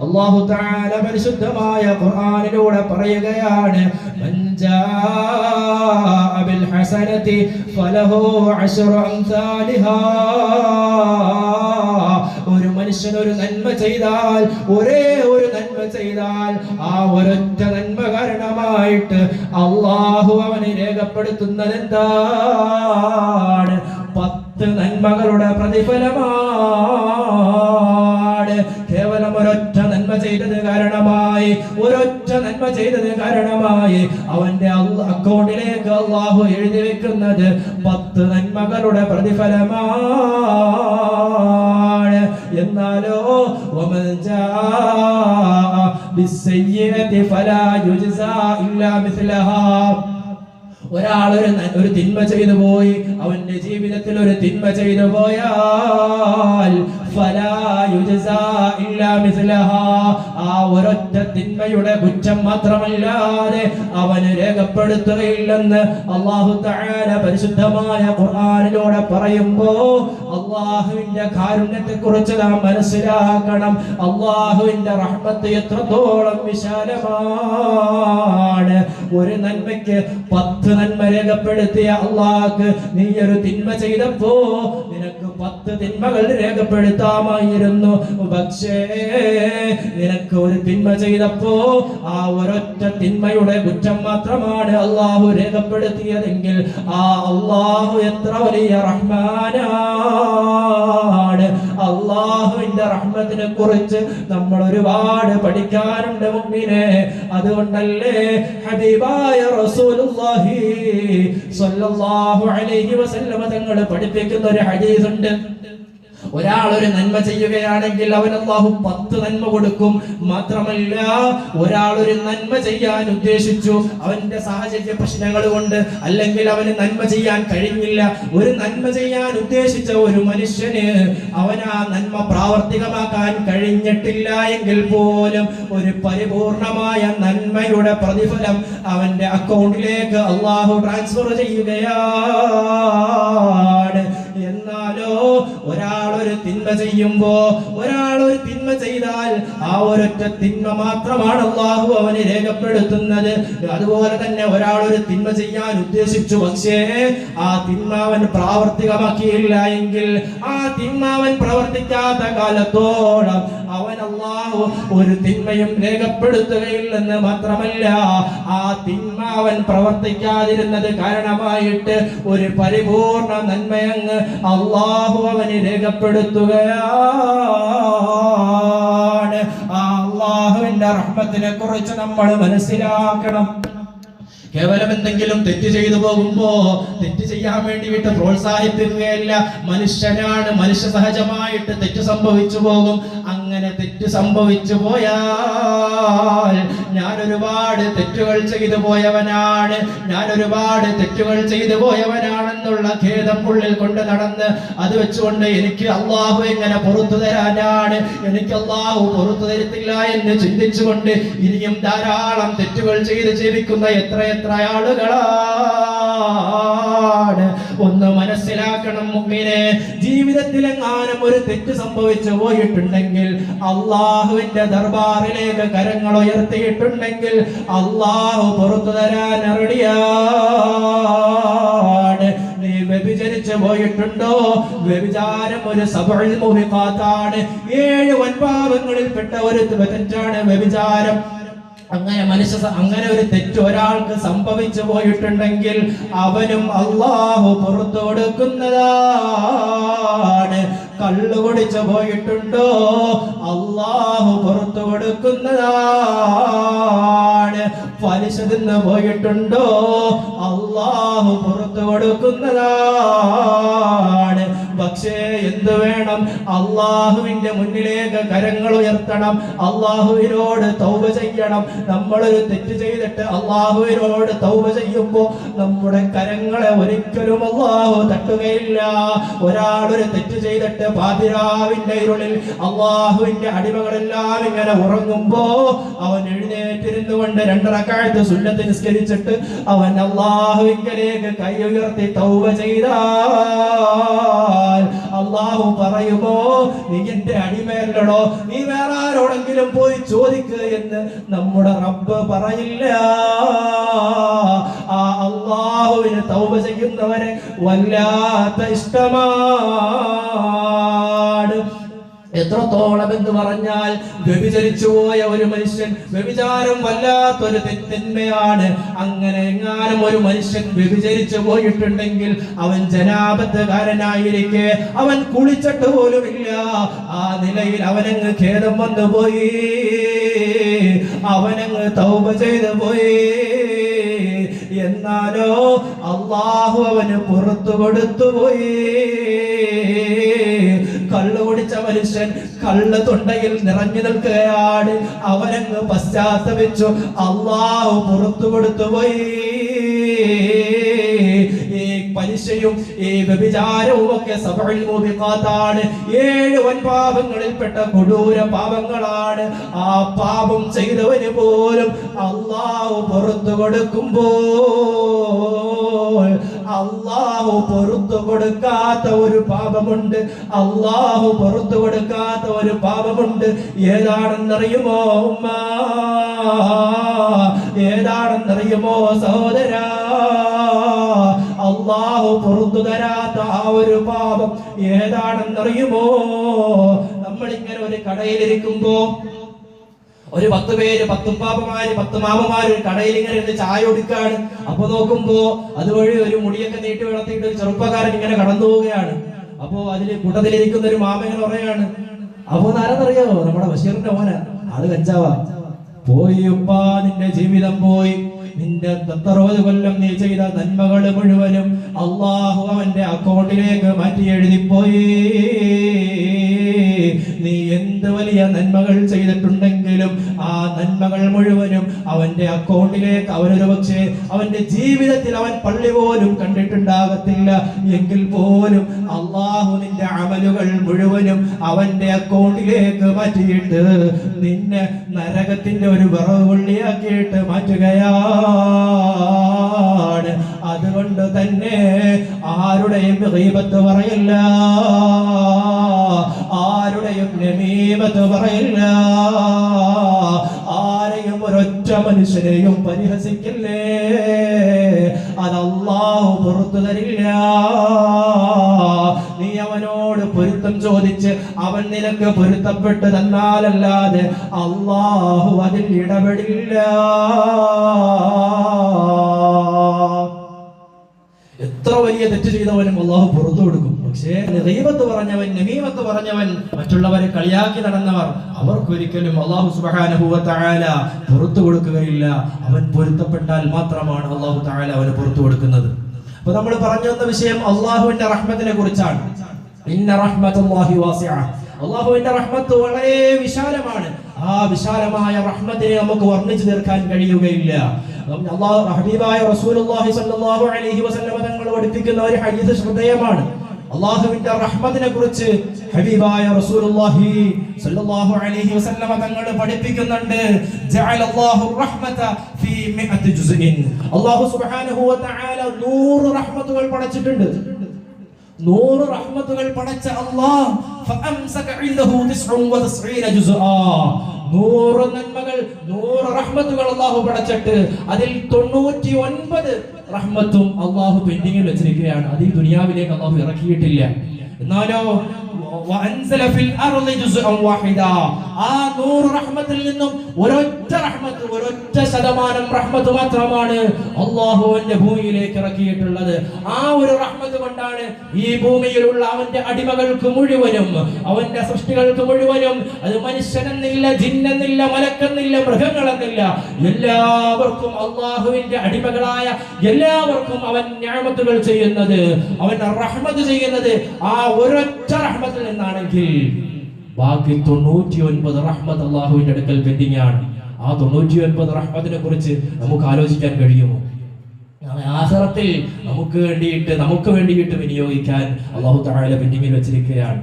അല്ലാഹു താല പരിശുദ്ധമായ ഖുർആാനിലൂടെ പറയുകയാണ് ഒരു മനുഷ്യൻ ഒരു നന്മ ചെയ്താൽ ഒരേ ഒരു നന്മ ചെയ്താൽ ആ ഒരൊറ്റ നന്മ കാരണമായിട്ട് അള്ളാഹു അവനെ രേഖപ്പെടുത്തുന്നത് എന്താണ് പത്ത് നന്മകളുടെ പ്രതിഫലമാണ് നന്മ ചെയ്തത് കാരണമായി. ഒരൊറ്റ നന്മ ചെയ്തത് കാരണമായി. അവന്റെ അക്കൗണ്ടിലേക്ക് അള്ളാഹു എഴുതി വെക്കുന്നത് പത്ത് നന്മകളുടെ പ്രതിഫലമാണ്. എന്നാലോ ഒരാൾ ഒരു ഒരു തിന്മ ചെയ്തു പോയി. അവന്റെ ജീവിതത്തിൽ ഒരു തിന്മ ചെയ്തു പോയാൽ ആ ഒരൊറ്റ തിന്മയുടെ കുറ്റം മാത്രമല്ലാതെ അവന് രേഖപ്പെടുത്തുകയില്ലെന്ന് അള്ളാഹു തആല പരിശുദ്ധമായ ഖുർആനിലൂടെ പറയുമ്പോ അള്ളാഹുവിന്റെ കാരുണ്യത്തെ കുറിച്ച് നാം മനസ്സിലാക്കണം. അള്ളാഹുവിന്റെ റഹ്മത്ത് എത്രത്തോളം വിശാലമാണ്. ഒരു നന്മയ്ക്ക് പത്ത് നന്മ രേഖപ്പെടുത്തിയ അള്ളാഹ് നീ ഒരു തിന്മ ചെയ്തപ്പോ നിനക്ക് പത്ത് തിന്മകൾ രേഖപ്പെടുത്താമായിരുന്നു. പക്ഷേ നിനക്ക് ഒരു തിന്മ ചെയ്തപ്പോ ആ ഒരൊറ്റ തിന്മയുടെ കുറ്റം മാത്രമാണ് അള്ളാഹു രേഖപ്പെടുത്തിയതെങ്കിൽ ആ അള്ളാഹു എത്ര വലിയ റഹ്മാനാണ്. അള്ളാഹുവിന്റെ റഹ്മത്തിനെ കുറിച്ച് നമ്മൾ ഒരുപാട് പഠിക്കാനുണ്ട് മുമ്പിനെ അതുകൊണ്ടല്ലേ ഹബീബായ റസൂലുള്ളാഹി സ്വല്ലല്ലാഹു അലൈഹി വസല്ലമ തങ്ങൾ പഠിപ്പിക്കുന്ന ഒരു ഹദീസ് ഉണ്ട് ഒരാൾ ഒരു നന്മ ചെയ്യുകയാണെങ്കിൽ അവൻ അള്ളാഹു പത്ത് നന്മ കൊടുക്കും. മാത്രമല്ല ഒരാൾ ഒരു നന്മ ചെയ്യാൻ ഉദ്ദേശിച്ചു. അവന്റെ സാഹചര്യ പ്രശ്നങ്ങൾ കൊണ്ട് അല്ലെങ്കിൽ അവന് നന്മ ചെയ്യാൻ കഴിഞ്ഞില്ല. ഒരു നന്മ ചെയ്യാൻ ഉദ്ദേശിച്ച ഒരു മനുഷ്യന് അവൻ ആ നന്മ പ്രാവർത്തികമാക്കാൻ കഴിഞ്ഞിട്ടില്ല എങ്കിൽ പോലും ഒരു പരിപൂർണമായ നന്മയുടെ പ്രതിഫലം അവന്റെ അക്കൗണ്ടിലേക്ക് അള്ളാഹു ട്രാൻസ്ഫർ ചെയ്യുകയാണ്. ഒരാൾ ഒരു തിന്മ ചെയ്യുമ്പോ ഒരാൾ ഒരു തിന്മ ചെയ്താൽ ആ ഒരൊറ്റ തിന്മ മാത്രമാണ് അള്ളാഹു അവന് രേഖപ്പെടുത്തുന്നത്. അതുപോലെ തന്നെ ഒരാൾ ഒരു തിന്മ ചെയ്യാൻ ഉദ്ദേശിച്ചു പക്ഷേ ആ തിന്മ അവൻ പ്രാവർത്തികമാക്കിയില്ല എങ്കിൽ ആ തിന്മ അവൻ പ്രവർത്തിക്കാത്ത കാലത്തോളം അവൻ ഒരു തിന്മയും രേഖപ്പെടുത്തുകയില്ലെന്ന് മാത്രമല്ല ആ തിന്മ അവൻ പ്രവർത്തിക്കാതിരുന്നത് കാരണമായിട്ട് ഒരു പരിപൂർണ നന്മയങ്ങ് അള്ളാഹു അവന് രേഖപ്പെടുത്തുകയാണ്. ആ അള്ളാഹുവിന്റെ റഹ്മത്തിനെ കുറിച്ച് നമ്മൾ മനസ്സിലാക്കണം. കേവലം എന്തെങ്കിലും തെറ്റ് ചെയ്തു പോകുമ്പോ തെറ്റ് ചെയ്യാൻ വേണ്ടിയിട്ട് പ്രോത്സാഹിപ്പിക്കുകയല്ല. മനുഷ്യനാണ് മനുഷ്യ സഹജമായിട്ട് തെറ്റ് സംഭവിച്ചു പോകും. അങ്ങനെ തെറ്റ് സംഭവിച്ചു പോയാൽ ഞാൻ ഒരുപാട് തെറ്റുകൾ ചെയ്തു പോയവനാണ്. ഞാൻ ഒരുപാട് തെറ്റുകൾ ചെയ്തു പോയവനാണെന്നുള്ള ഖേദം ഉള്ളിൽ കൊണ്ട് നടന്ന് അത് വെച്ചുകൊണ്ട് എനിക്ക് അള്ളാഹു എങ്ങനെ പുറത്തു തരാനാണ്? എനിക്ക് അള്ളാഹു പുറത്തു തരത്തില്ല എന്ന് ചിന്തിച്ചുകൊണ്ട് ഇനിയും ധാരാളം തെറ്റുകൾ ചെയ്ത് ജീവിക്കുന്ന എത്ര എത്ര ആളുകളാണ് ഒന്ന് മനസ്സിലാക്കണം മുമ്പിനെ ജീവിതത്തിൽ എങ്ങാനും ഒരു തെറ്റ് സംഭവിച്ചു പോയിട്ടുണ്ടെങ്കിൽ അള്ളാഹുവിന്റെ ദർബാറിലേക്ക് കരങ്ങൾ ഉയർത്തിയിട്ടുണ്ടെങ്കിൽ അള്ളാഹു പുറത്തു തരാൻ റെഡിയാണ്. നീ പോയിട്ടുണ്ടോ? വ്യഭിചാരം ഒരു സഭയിൽ മുഹിഖാത്താണ്. ഏഴ് വൻപാപങ്ങളിൽപ്പെട്ട ഒരു തെറ്റാണ് വ്യഭിചാരം. അങ്ങനെ മനുഷ്യ അങ്ങനെ ഒരു തെറ്റ് ഒരാൾക്ക് സംഭവിച്ചു പോയിട്ടുണ്ടെങ്കിൽ അവനും അള്ളാഹു പുറത്തു കൊടുക്കുന്നതാണ്. കള്ളു കുടിച്ചു പോയിട്ടുണ്ടോ? അള്ളാഹു പുറത്തു കൊടുക്കുന്നതാണ്. പലിശ തിന്ന് പോയിട്ടുണ്ടോ? അള്ളാഹു പുറത്തു കൊടുക്കുന്നതാണ്. പക്ഷേ എന്ത് വേണം? അള്ളാഹുവിന്റെ മുന്നിലേക്ക് കരങ്ങൾ ഉയർത്തണം. അള്ളാഹുവിനോട് തൗബ ചെയ്യണം. നമ്മളൊരു തെറ്റ് ചെയ്തിട്ട് അള്ളാഹുവിനോട് തൗബ ചെയ്യുമ്പോൾ നമ്മുടെ കരങ്ങളെ ഒരിക്കലും അള്ളാഹു തട്ടുകയില്ല. ഒരാളൊരു തെറ്റ് ചെയ്തിട്ട് പാതിരാവിന്റെ ഇരുളിൽ അള്ളാഹുവിന്റെ അടിമകളെല്ലാം ഇങ്ങനെ ഉറങ്ങുമ്പോ അവൻ എഴുന്നേറ്റിരുന്നു കൊണ്ട് രണ്ടറക്കാലത്ത് സുന്നത്ത് നിസ്കരിച്ചിട്ട് അവൻ അള്ളാഹുവിങ്കലേക്ക് കൈ ഉയർത്തി തൗവ ചെയ്താൽ അള്ളാഹു പറയുമോ? നീ എന്റെ അടിമയല്ലടോ നീ വേറെ ആരോടെങ്കിലും പോയി ചോദിക്കുക എന്ന് നമ്മുടെ റബ്ബ് പറയില്ല. ആ അള്ളാഹുവിന് തൗപ ചെയ്യുന്നവരെ വല്ലാത്ത ഇഷ്ടമാണ് എത്രത്തോളം എന്ന് പറഞ്ഞാൽ വ്യഭിചരിച്ചു പോയ ഒരു മനുഷ്യൻ വ്യഭിചാരം വല്ലാത്തൊരു തെന്മയാണ് അങ്ങനെ എങ്ങാനും ഒരു മനുഷ്യൻ വ്യഭിചരിച്ചു പോയിട്ടുണ്ടെങ്കിൽ അവൻ ജനാബദ്ധകാരനായിരിക്കെ അവൻ കുളിച്ചിട്ട് പോലുമില്ല ആ നിലയിൽ അവനങ്ങ് ഖേദം വന്നു പോയി. അവനങ്ങ് തൗപ ചെയ്തു പോയി. എന്നാലോ അള്ളാഹു അവന് പുറത്തു കൊടുത്തു പോയി. കള്ളു കുടിച്ച മനുഷ്യൻ കള്ള് തൊണ്ടയിൽ നിറഞ്ഞു നിൽക്കുകയാണ്. അവനങ്ങ് പശ്ചാത്തപിച്ചു അള്ളാഹു പുറത്തു കൊടുത്തു പോയി. ഈ പലിശയും ഈ വ്യഭിചാരവും ഒക്കെ സഭയിൽ മൂപിക്കാത്താണ് ഏഴ് വൻപാപങ്ങളിൽപ്പെട്ട കൊടൂര പാപങ്ങളാണ്. ആ പാപം ചെയ്തവന് പോലും അള്ളാഹു പുറത്തു കൊടുക്കുമ്പോൾ അള്ളാഹു പൊറത്തു കൊടുക്കാത്ത ഒരു പാപമുണ്ട്. അള്ളാഹു പൊറത്തു കൊടുക്കാത്ത ഒരു പാപമുണ്ട്. ഏതാണെന്നറിയുമോ ഉമ്മ? ഏതാണെന്നറിയുമോ സഹോദര? അള്ളാഹു പുറത്തു തരാത്ത ആ ഒരു പാപം ഏതാണെന്നറിയുമോ? നമ്മളിങ്ങനെ ഒരു കടയിലിരിക്കുമ്പോ ഒരു പത്ത് പേര് പത്തും പാപ്പമാര് പത്ത് മാമമാര് കടയിൽ ഇങ്ങനെ ഇരുന്ന് ചായ ഒടുക്കാണ് അപ്പൊ നോക്കുമ്പോ അതുവഴി ഒരു മുടിയൊക്കെ നീട്ടി വളർത്തിയിട്ട് ഒരു ചെറുപ്പക്കാരൻ ഇങ്ങനെ കടന്നു പോവുകയാണ്. അപ്പോ അതിൽ കൂട്ടത്തിലിരിക്കുന്ന ഒരു മാമ ഇങ്ങനെ പറയാണ് അപ്പൊ ആരെന്നറിയാമോ നമ്മുടെ ബഷീറിന്റെ ഓന അത് കഞ്ചാവാ. പോയി ഉപ്പാ നിന്റെ ജീവിതം പോയി. നിന്റെ തത്തറുപത് കൊല്ലം നീ ചെയ്ത നന്മകൾ മുഴുവനും അള്ളാഹു അവന്റെ അക്കൗണ്ടിലേക്ക് മാറ്റി എഴുതിപ്പോയി. നീ എന്ത് വലിയ നന്മകൾ ചെയ്തിട്ടുണ്ടെങ്കിലും ആ നന്മകൾ മുഴുവനും അവന്റെ അക്കൗണ്ടിലേക്ക് അവനൊരു പക്ഷേ അവന്റെ ജീവിതത്തിൽ അവൻ പള്ളി പോലും കണ്ടിട്ടുണ്ടാകത്തില്ല. എങ്കിൽ പോലും അള്ളാഹു നിന്റെ അമലുകൾ മുഴുവനും അവന്റെ അക്കൗണ്ടിലേക്ക് മാറ്റിയിട്ട് നിന്നെ നരകത്തിന്റെ ഒരു വിറവ് പുള്ളിയാക്കിയിട്ട് മാറ്റുകയാണ്. അതുകൊണ്ട് തന്നെ ആരുടെയും പറയില്ല. നമീമത്ത് പറയില്ല ആരെയും ഒരൊറ്റ മനുഷ്യനെയും പരിഹസിക്കില്ലേ? അതല്ലാഹു പുറത്തു തരില്ല. നീ അവനോട് പൊരുത്തം ചോദിച്ച് അവൻ നിനക്ക് പൊരുത്തപ്പെട്ട് തന്നാലല്ലാതെ അള്ളാഹു അതിൽ ഇടപെടില്ല. വലിയ തെറ്റ് ചെയ്തവനും അള്ളാഹു പുറത്തു കൊടുക്കും. പക്ഷേ ദൈവത്ത് പറഞ്ഞവൻ നമീമത്ത് പറഞ്ഞവൻ മറ്റുള്ളവരെ കളിയാക്കി നടന്നവർ അവർക്കൊരിക്കലും അള്ളാഹു സുബഹാനുഭൂവ തായാല പുറത്തു കൊടുക്കുകയില്ല. അവൻ പൊരുത്തപ്പെട്ടാൽ മാത്രമാണ് അള്ളാഹു തായാല അവന് പുറത്തു കൊടുക്കുന്നത്. അപ്പൊ നമ്മൾ പറഞ്ഞു വന്ന വിഷയം അള്ളാഹുവിന്റെ റഹ്മത്തിനെ കുറിച്ചാണ്. അള്ളാഹുവിന്റെ റഹ്മത്ത് വളരെ വിശാലമാണ്. ആ വിശാലമായ റഹ്മത്തിനെ നമുക്ക് വർണിച്ചു തീർക്കാൻ കഴിയുകയില്ല. ഹബീബായ റസൂലുള്ളാഹി സ്വല്ലല്ലാഹു അലൈഹി വസല്ലമ തങ്ങൾ പഠിപ്പിക്കുന്ന ഒരു ഹദീസ് ശ്രദ്ധേയമാണ് അള്ളാഹുവിന്റെ റഹ്മത്തിനെ കുറിച്ച് ഹബീബായ റസൂലുള്ളാഹി സ്വല്ലല്ലാഹു അലൈഹി വസല്ലമ തങ്ങൾ പഠിപ്പിക്കുന്നുണ്ട്. ജഅലല്ലാഹു റഹ്മത ഫീ മിഅത്തി ജുസ്ഇൻ. അല്ലാഹു സുബ്ഹാനഹു വ തആല 100 റഹ്മത്തുകൾ പടച്ചിട്ടുണ്ട്. നൂറ് റഹ്മത്തുകൾ പടച്ച അല്ലാഹ് നൂറ് നന്മകൾ നൂറ് റഹ്മത്തുകൾ അള്ളാഹു പടച്ചിട്ട് അതിൽ തൊണ്ണൂറ്റി ഒൻപത് റഹ്മത്തും അള്ളാഹു പെൻഡിങ്ങിൽ വെച്ചിരിക്കുകയാണ്. അതിൽ ദുനിയാവിലേക്ക് അള്ളാഹു ഇറക്കിയിട്ടില്ല. എന്നാലോ ആ നൂറ് റഹ്മത്തിൽ നിന്നും ഒരൊറ്റ റഹ്മത്ത് ഒരൊറ്റ ശതമാനം റഹ്മത്ത് മാത്രമാണ് അള്ളാഹുവിന്റെ ഭൂമിയിലേക്ക് ഇറക്കിയിട്ടുള്ളത്. ആ ഒരു റഹ്മത്ത് കൊണ്ടാണ് ഈ ഭൂമിയിലുള്ള അവന്റെ അടിമകൾക്ക് മുഴുവനും അവന്റെ സൃഷ്ടികൾക്ക് മുഴുവനും അത് മനുഷ്യനെന്നില്ല ജിന്നെന്നില്ല മലക്കെന്നില്ല മൃഗങ്ങളെന്നില്ല. എല്ലാവർക്കും അള്ളാഹുവിന്റെ അടിമകളായ എല്ലാവർക്കും അവൻ ഞാമത്തുകൾ ചെയ്യുന്നത് അവൻ റഹ്മത്ത് ചെയ്യുന്നത് ആ ഒരൊറ്റ റഹ്മത്തിൽ നിന്നാണെങ്കിൽ ബാക്കി തൊണ്ണൂറ്റി ഒൻപത് റഹ്മത്ത് അള്ളാഹുവിന്റെ അടുക്കൽ പെൻഡിങ് ആണ്. ആ തൊണ്ണൂറ്റി ഒൻപത് റഹ്മത്തിനെ കുറിച്ച് നമുക്ക് ആലോചിക്കാൻ കഴിയുമോ? നാളെ ആഖിറത്തിൽ നമുക്ക് വേണ്ടിയിട്ട് നമുക്ക് വേണ്ടിയിട്ട് വിനിയോഗിക്കാൻ അള്ളാഹു താഴെ പെൻഡിങ്ങിൽ വെച്ചിരിക്കുകയാണ്.